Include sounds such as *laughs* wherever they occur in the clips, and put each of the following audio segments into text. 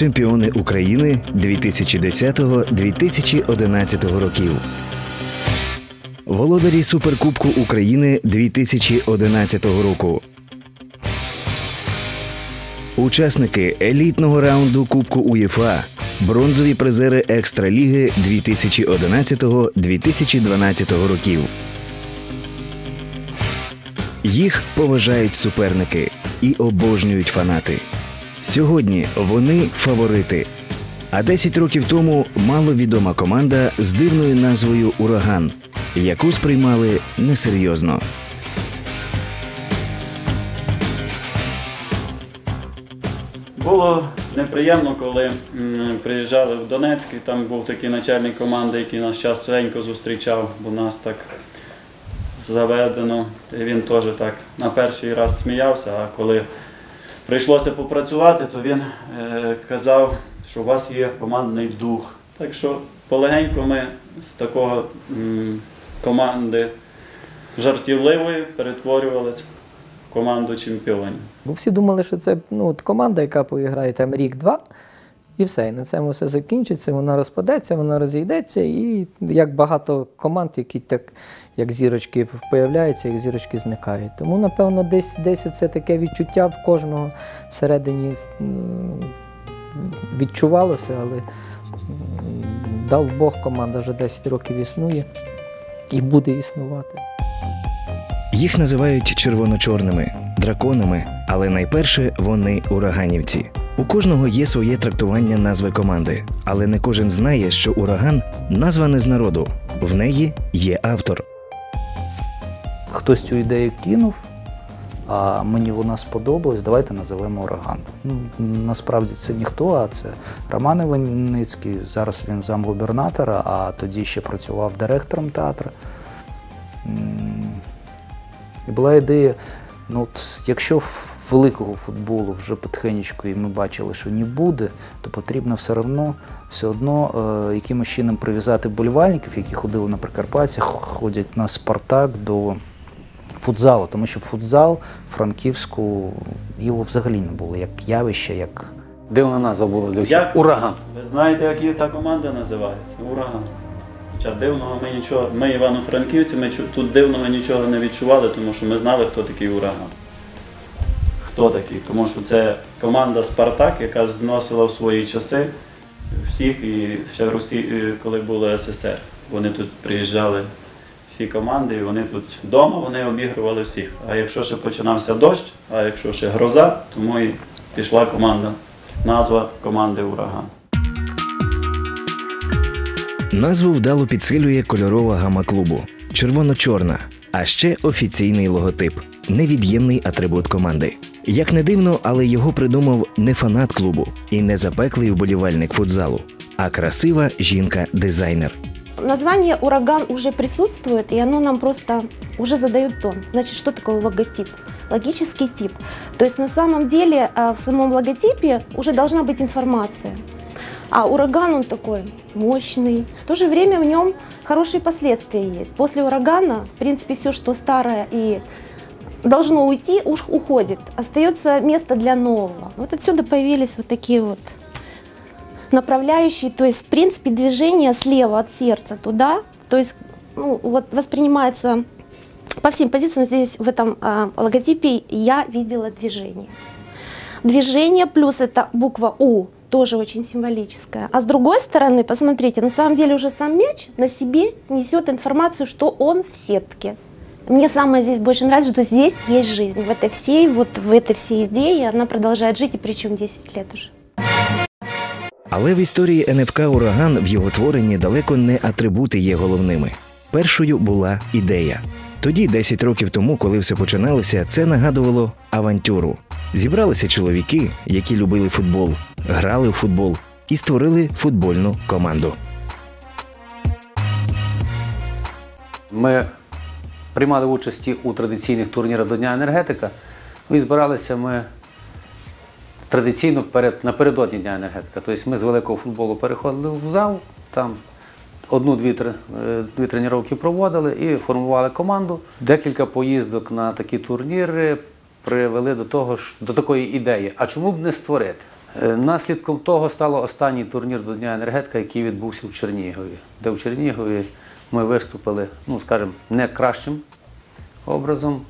Чемпіони України 2010-2011 років. Володарі Суперкубку України 2011 року. Учасники елітного раунду Кубку УЄФА. Бронзові призери Екстраліги 2011-2012 років. Їх поважають суперники і обожнюють фанати. Сьогодні вони фаворити. А 10 років тому маловідома команда з дивною назвою Ураган, яку сприймали несерйозно. Було неприємно, коли приїжджали в Донецьк, і там був такий начальник команди, який нас частенько зустрічав, бо нас так заведено. І він теж так на перший раз сміявся, а коли прийшлося попрацювати, то він е, казав, що у вас є командний дух. Так що полегенько ми з такого команди жартівливої перетворювалися в команду чемпіонів. Бо всі думали, що це ну, от команда, яка поіграє там рік-два, і все. І на цьому все закінчиться, вона розпадеться, вона розійдеться, і як багато команд, які так, як зірочки появляються, як зірочки зникають. Тому, напевно, десь, десь це таке відчуття в кожного всередині відчувалося, але дав Бог, команда вже 10 років існує і буде існувати. Їх називають червоно-чорними, драконами, але найперше вони ураганівці. У кожного є своє трактування назви команди, але не кожен знає, що ураган назва не з народу. В неї є автор. Хтось цю ідею кинув, а мені вона сподобалась, давайте називемо ураган. Ну, насправді це ніхто, а це Роман Іваницький. Зараз він замгубернатора, а тоді ще працював директором театру. І була ідея, ну от якщо в великого футболу вже потихенечку і ми бачили, що не буде, то потрібно все одно, все одно е, якимось чином прив'язати вболівальників, які ходили на Прикарпаття, ходять на Спартак до футзалу, тому що футзал Франківську його взагалі не було як явище, як Дивна назва була для всіх. Як? Ураган. Ви знаєте, як її та команда називається? Ураган. Хоча дивного ми нічого, ми Івано-Франківці, ми тут дивного нічого не відчували, тому що ми знали, хто такий ураган. Хто такий? Тому що це команда Спартак, яка зносила в свої часи всіх і ще в Русі, е, коли було СССР. Вони тут приїжджали всі команди, і вони тут вдома вони обігрували всіх. А якщо ще починався дощ, а якщо ще гроза, тому і пішла команда, назва команди Ураган. Назву вдало підсилює кольорова гама клубу червоно-чорна, а ще офіційний логотип невід'ємний атрибут команди. Як не дивно, але його придумав не фанат клубу і не запеклий вболівальник футзалу, а красива жінка-дизайнер. Название «Ураган» уже присутствует, и оно нам просто уже задает тон. Значит, что такое логотип? Логический тип. То есть на самом деле э, в самом логотипе уже должна быть информация. А ураган он такой мощный. В то же время в нем хорошие последствия есть. После урагана, в принципе, все, что старое и должно уйти, уж уходит. Остается место для нового. Вот отсюда появились вот такие вот направляющие, то есть, в принципе, движение слева от сердца туда, то есть, ну, вот воспринимается по всем позициям здесь в этом а, логотипе я видела движение. Движение плюс это буква У, тоже очень символическая. А с другой стороны, посмотрите, на самом деле уже сам мяч на себе несет информацию, что он в сетке. Мне самое здесь больше нравится, что здесь есть жизнь. В этой всей, вот в этой всей идее она продолжает жить, и причем 10 лет уже. Але в історії НФК Ураган в його творенні далеко не атрибути є головними. Першою була ідея. Тоді, 10 років тому, коли все починалося, це нагадувало авантюру. Зібралися чоловіки, які любили футбол, грали в футбол і створили футбольну команду. Ми приймали участі у традиційних турнірах до Дня енергетика. Ну і збиралися ми традиційно перед, напередодні Дня енергетика. Тобто ми з великого футболу переходили в зал, там одну-дві е, дві тренування проводили і формували команду. Декілька поїздок на такі турніри привели до того до такої ідеї. А чому б не створити? Е, Наслідком того стало останній турнір до Дня енергетика, який відбувся в Чернігові, де в Чернігові ми виступили, ну скажімо, не кращим образом.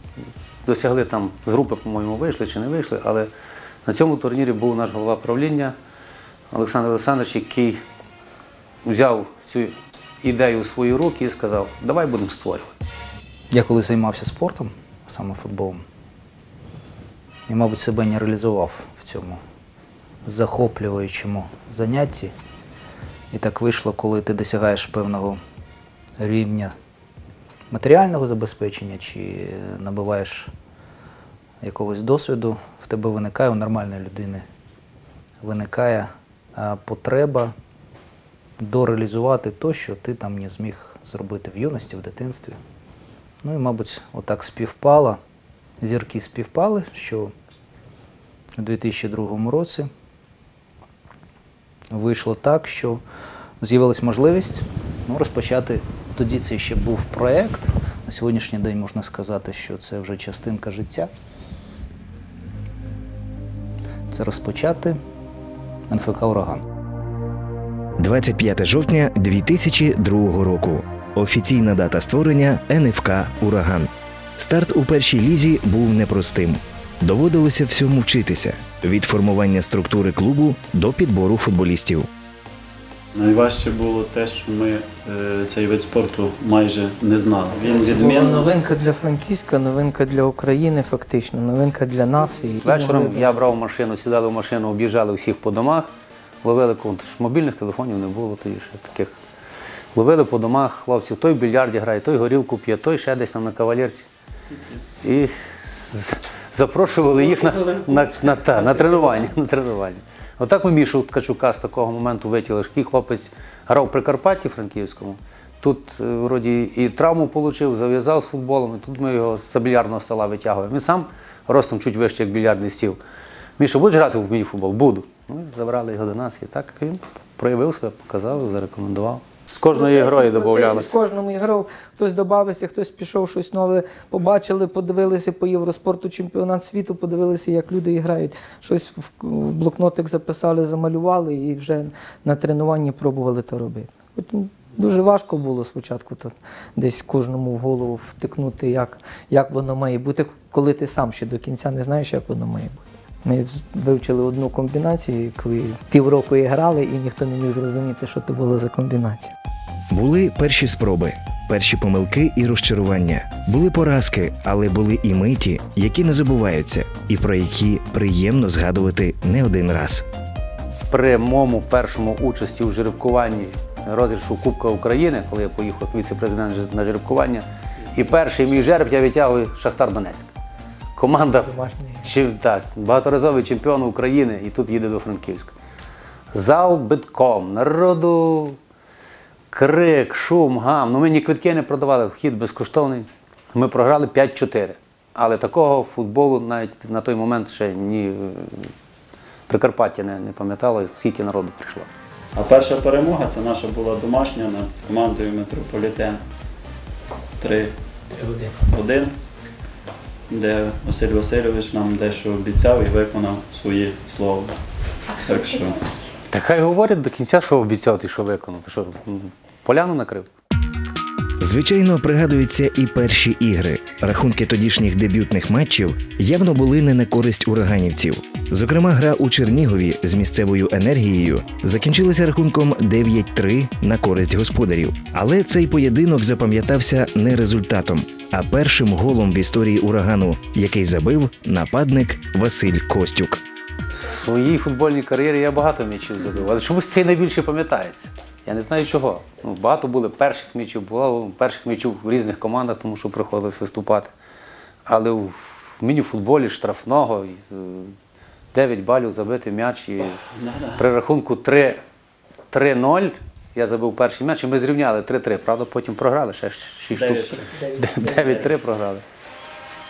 Досягли там з групи, по-моєму, вийшли чи не вийшли, але на цьому турнірі був наш голова правління Олександр Олександрович, який взяв цю ідею у свої руки і сказав, давай будемо створювати. Я коли займався спортом, саме футболом, я, мабуть, себе не реалізував в цьому захоплюючому занятті. І так вийшло, коли ти досягаєш певного рівня матеріального забезпечення чи набуваєш якогось досвіду, в тебе виникає у нормальної людини виникає потреба дореалізувати те, що ти там не зміг зробити в юності, в дитинстві. Ну і, мабуть, отак співпало, зірки співпали, що у 2002 році вийшло так, що з'явилась можливість ну, розпочати. Тоді це ще був проєкт. На сьогоднішній день можна сказати, що це вже частинка життя. Це розпочати НФК Ураган. 25 жовтня 2002 року. Офіційна дата створення НФК Ураган. Старт у першій лізі був непростим. Доводилося всьому вчитися від формування структури клубу до підбору футболістів. Найважче було те, що ми е, цей вид спорту майже не знали. Він відмінно. новинка для Франківська, новинка для України, фактично, новинка для нас. І Вечором я брав машину, сідали в машину, об'їжджали всіх по домах, ловили конт. Мобільних телефонів не було тоді ще таких. Ловили по домах хлопців, той в більярді грає, той горілку п'є, той ще десь там на кавалерці. І запрошували їх на, на, на, та, на тренування. На тренування. Отак ми Мішу Ткачука з такого моменту витягли. Такий хлопець грав в Прикарпатті Франківському. Тут е, вроді і травму отримав, зав'язав з футболом, і тут ми його з більярдного стола витягуємо. Він сам ростом чуть вище, як більярдний стіл. Міша, будеш грати в мій футбол? Буду. Ну, і забрали його до нас. І так він проявив себе, показав, зарекомендував. З кожної грою З додавалося. кожному іграв, хтось додався, хтось пішов щось нове, побачили, подивилися по Євроспорту чемпіонат світу, подивилися, як люди грають. Щось в блокнотик записали, замалювали і вже на тренуванні пробували то робити. Ну, Дуже важко було спочатку то десь кожному в голову втикнути, як, як воно має бути, коли ти сам ще до кінця не знаєш, як воно має бути. Ми вивчили одну комбінацію, коли півроку і грали, і ніхто не міг зрозуміти, що це було за комбінація. Були перші спроби, перші помилки і розчарування. Були поразки, але були і миті, які не забуваються, і про які приємно згадувати не один раз. При моєму першому участі у жеребкуванні розіграшу Кубка України, коли я поїхав віце-президент на жеребкування, і перший мій жереб я витягую Шахтар Донецьк. Команда Домашній. Так, багаторазовий чемпіон України і тут їде до Франківська. Зал битком, народу крик, шум, гам. Ну ми ні квитки не продавали, вхід безкоштовний. Ми програли 5-4. Але такого футболу навіть на той момент ще ні е, Прикарпаття не, не пам'ятало, скільки народу прийшло. А перша перемога це наша була домашня над командою Метрополітен 3-1, де Василь Васильович нам дещо обіцяв і виконав своє слово. Так що Та хай говорять до кінця, що обіцяв ти, що виконав. Ти що, поляну накрив? Звичайно, пригадуються і перші ігри. Рахунки тодішніх дебютних матчів явно були не на користь ураганівців. Зокрема, гра у Чернігові з місцевою енергією закінчилася рахунком 9-3 на користь господарів. Але цей поєдинок запам'ятався не результатом, а першим голом в історії урагану, який забив нападник Василь Костюк. В своїй футбольній кар'єрі я багато м'ячів забив, але чомусь цей найбільше пам'ятається. Я не знаю чого. Ну, багато було перших м'ячів, було перших м'ячів в різних командах, тому що приходилось виступати. Але в міні-футболі штрафного е, 9 балів забити м'яч і при рахунку 3 3-0 я забив перший м'яч і ми зрівняли 3-3. Правда, потім програли ще 6 штук. 9-3 програли.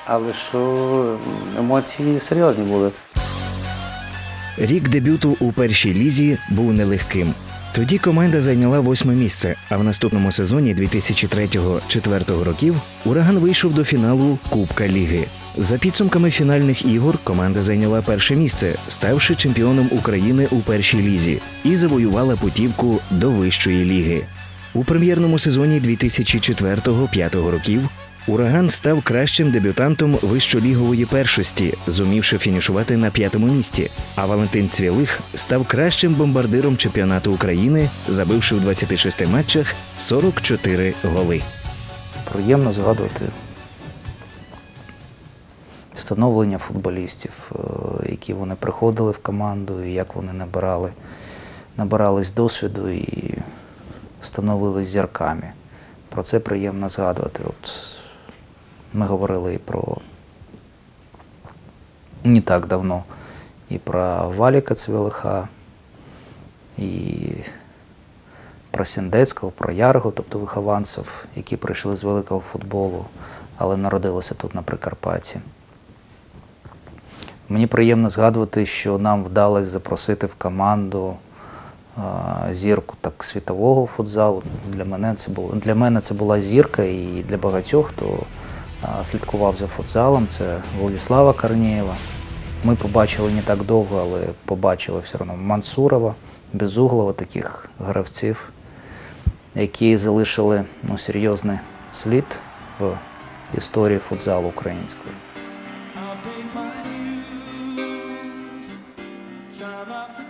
Але що емоції серйозні були. Рік дебюту у першій лізі був нелегким. Тоді команда зайняла восьме місце, а в наступному сезоні 2003-2004 років ураган вийшов до фіналу Кубка Ліги. За підсумками фінальних ігор команда зайняла перше місце, ставши чемпіоном України у першій лізі, і завоювала путівку до вищої ліги. У прем'єрному сезоні 2004-2005 років Ураган став кращим дебютантом вищолігової першості, зумівши фінішувати на п'ятому місці. А Валентин Цвілих став кращим бомбардиром чемпіонату України, забивши в 26 матчах 44 голи. Приємно згадувати становлення футболістів, е, які вони приходили в команду, і як вони набирали, набирались досвіду і становились зірками. Про це приємно згадувати. От ми говорили і про не так давно і про Валіка Цвілиха, і про Сіндецького, про Ярго, тобто вихованців, які прийшли з великого футболу, але народилися тут на Прикарпатті. Мені приємно згадувати, що нам вдалося запросити в команду зірку так світового футзалу. Для мене це було для мене це була зірка, і для багатьох, хто слідкував за футзалом, це Владислава Корнієва. Ми побачили не так довго, але побачили все одно Мансурова, Безуглова, таких гравців, які залишили ну, серйозний слід в історії футзалу української.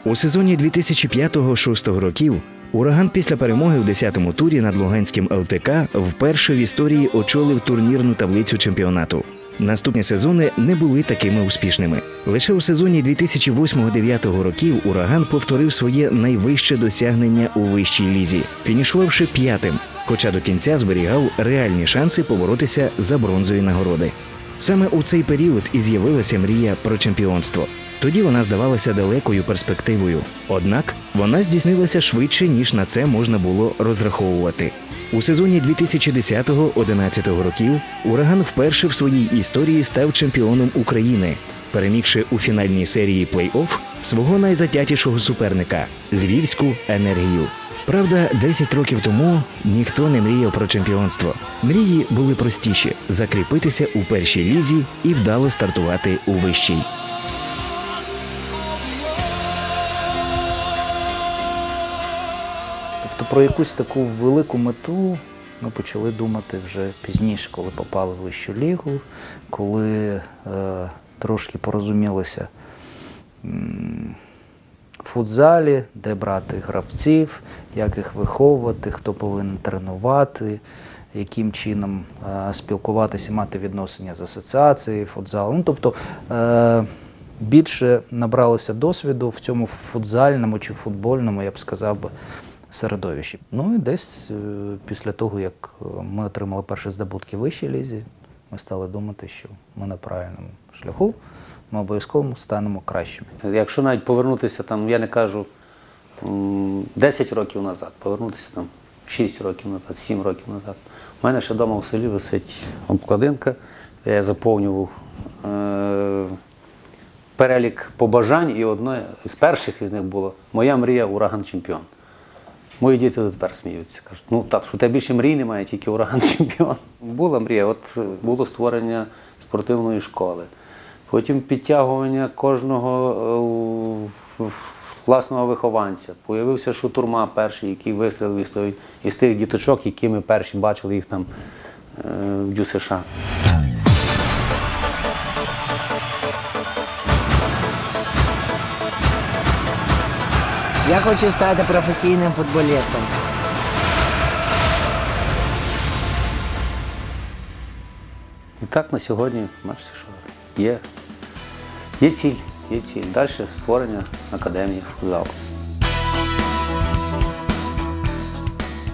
У сезоні 2005-2006 років ураган після перемоги у 10-му турі над Луганським ЛТК вперше в історії очолив турнірну таблицю чемпіонату. Наступні сезони не були такими успішними. Лише у сезоні 2008-2009 років ураган повторив своє найвище досягнення у вищій лізі, фінішувавши п'ятим, хоча до кінця зберігав реальні шанси поборотися за бронзові нагороди. Саме у цей період і з'явилася мрія про чемпіонство. Тоді вона здавалася далекою перспективою. Однак вона здійснилася швидше, ніж на це можна було розраховувати. У сезоні 2010-2011 років ураган вперше в своїй історії став чемпіоном України, перемігши у фінальній серії плей-офф свого найзатятішого суперника Львівську енергію. Правда, 10 років тому ніхто не мріяв про чемпіонство. Мрії були простіші закріпитися у першій лізі і вдало стартувати у вищій. Про якусь таку велику мету ми почали думати вже пізніше, коли попали в вищу лігу, коли е, трошки порозумілися в футзалі, де брати гравців, як їх виховувати, хто повинен тренувати, яким чином е, спілкуватися, мати відносини з асоціацією футзалу. Ну, тобто е, більше набралося досвіду в цьому футзальному чи футбольному, я б сказав би, середовищі. Ну і десь е, після того, як е, ми отримали перші здобутки в вищій лізі, ми стали думати, що ми на правильному шляху, ми обов'язково станемо кращими. Якщо навіть повернутися там, я не кажу 10 років назад, повернутися там 6 років назад, 7 років назад. У мене ще вдома в селі висить обкладинка, де я заповнював е, перелік побажань, і одне з перших із них було Моя мрія ураган чемпіон. Мої діти до тепер сміються. Кажуть, ну так, що у тебе більше мрій немає, тільки ураган *laughs* чемпіон. Була мрія, от е, було створення спортивної школи. Потім підтягування кожного е, власного вихованця. Появився шутурма перший, який вистрілив із тих діточок, які ми перші бачили їх там е, в ДЮСШ. Я хочу стати професійним футболістом. І так на сьогодні, бачите, що є, є ціль, є ціль. Далі створення академії футзалу.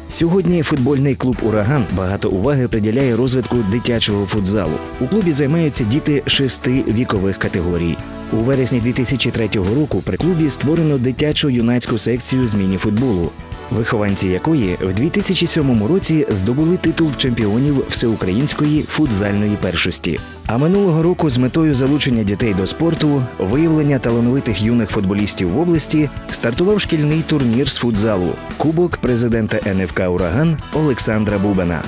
Сьогодні футбольний клуб Ураган багато уваги приділяє розвитку дитячого футзалу. У клубі займаються діти шести вікових категорій. У вересні 2003 року при клубі створено дитячу юнацьку секцію з міні-футболу. вихованці якої в 2007 році здобули титул чемпіонів всеукраїнської футзальної першості. А минулого року з метою залучення дітей до спорту, виявлення талановитих юних футболістів в області стартував шкільний турнір з футзалу Кубок президента НФК Ураган Олександра Бубена.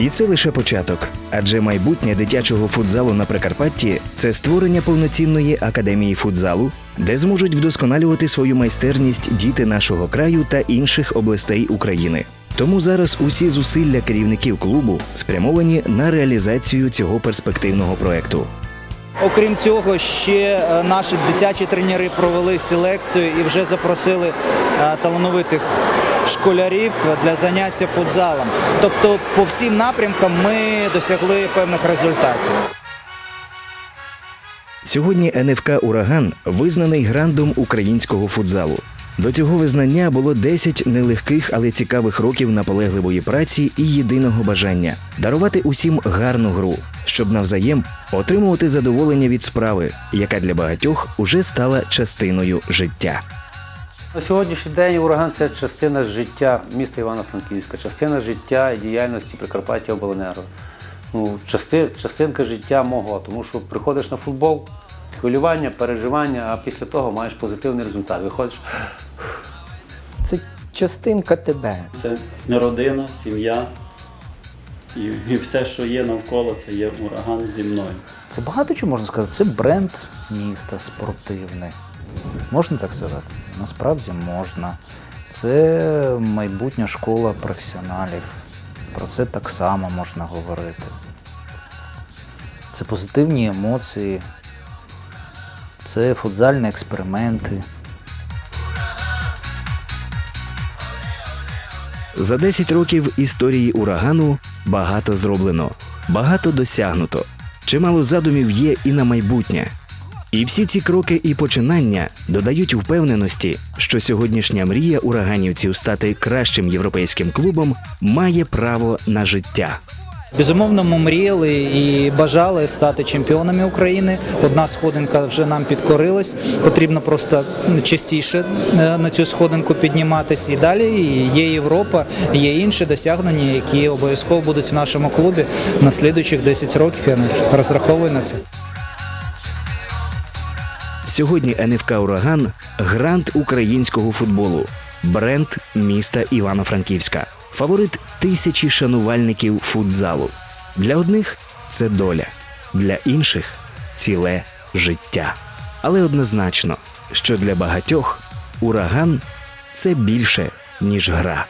І це лише початок, адже майбутнє дитячого футзалу на Прикарпатті це створення повноцінної академії футзалу, де зможуть вдосконалювати свою майстерність діти нашого краю та інших областей України. Тому зараз усі зусилля керівників клубу спрямовані на реалізацію цього перспективного проекту. Окрім цього, ще е, наші дитячі тренери провели селекцію і вже запросили е, талановитих школярів для заняття футзалом. Тобто, по всім напрямкам ми досягли певних результатів. Сьогодні НФК Ураган визнаний грандом українського футзалу. До цього визнання було 10 нелегких, але цікавих років наполегливої праці і єдиного бажання дарувати усім гарну гру, щоб навзаєм отримувати задоволення від справи, яка для багатьох уже стала частиною життя. На сьогоднішній день ураган це частина життя міста Івано-Франківська, частина життя і діяльності Прикарпаття Обленерго. Ну, части, частинка життя мого, тому що приходиш на футбол, хвилювання, переживання, а після того маєш позитивний результат. Виходиш, Це частинка тебе. Це родина, сім'я. І, і все, що є навколо, це є ураган зі мною. Це багато чого можна сказати. Це бренд міста спортивний. Можна так сказати? Насправді можна. Це майбутня школа професіоналів. Про це так само можна говорити. Це позитивні емоції, це футзальні експерименти. За 10 років історії урагану багато зроблено, багато досягнуто. Чимало задумів є і на майбутнє. І всі ці кроки і починання додають впевненості, що сьогоднішня мрія ураганівців стати кращим європейським клубом має право на життя. Безумовно, ми мріяли і бажали стати чемпіонами України. Одна сходинка вже нам підкорилась. Потрібно просто частіше е, на цю сходинку підніматись. І далі є Європа, є інші досягнення, які обов'язково будуть в нашому клубі на слідуючих 10 років. Я розраховую на це. Сьогодні НФК Ураган грант українського футболу, бренд міста Івано-Франківська, фаворит тисячі шанувальників футзалу. Для одних це доля, для інших ціле життя. Але однозначно, що для багатьох ураган це більше, ніж гра.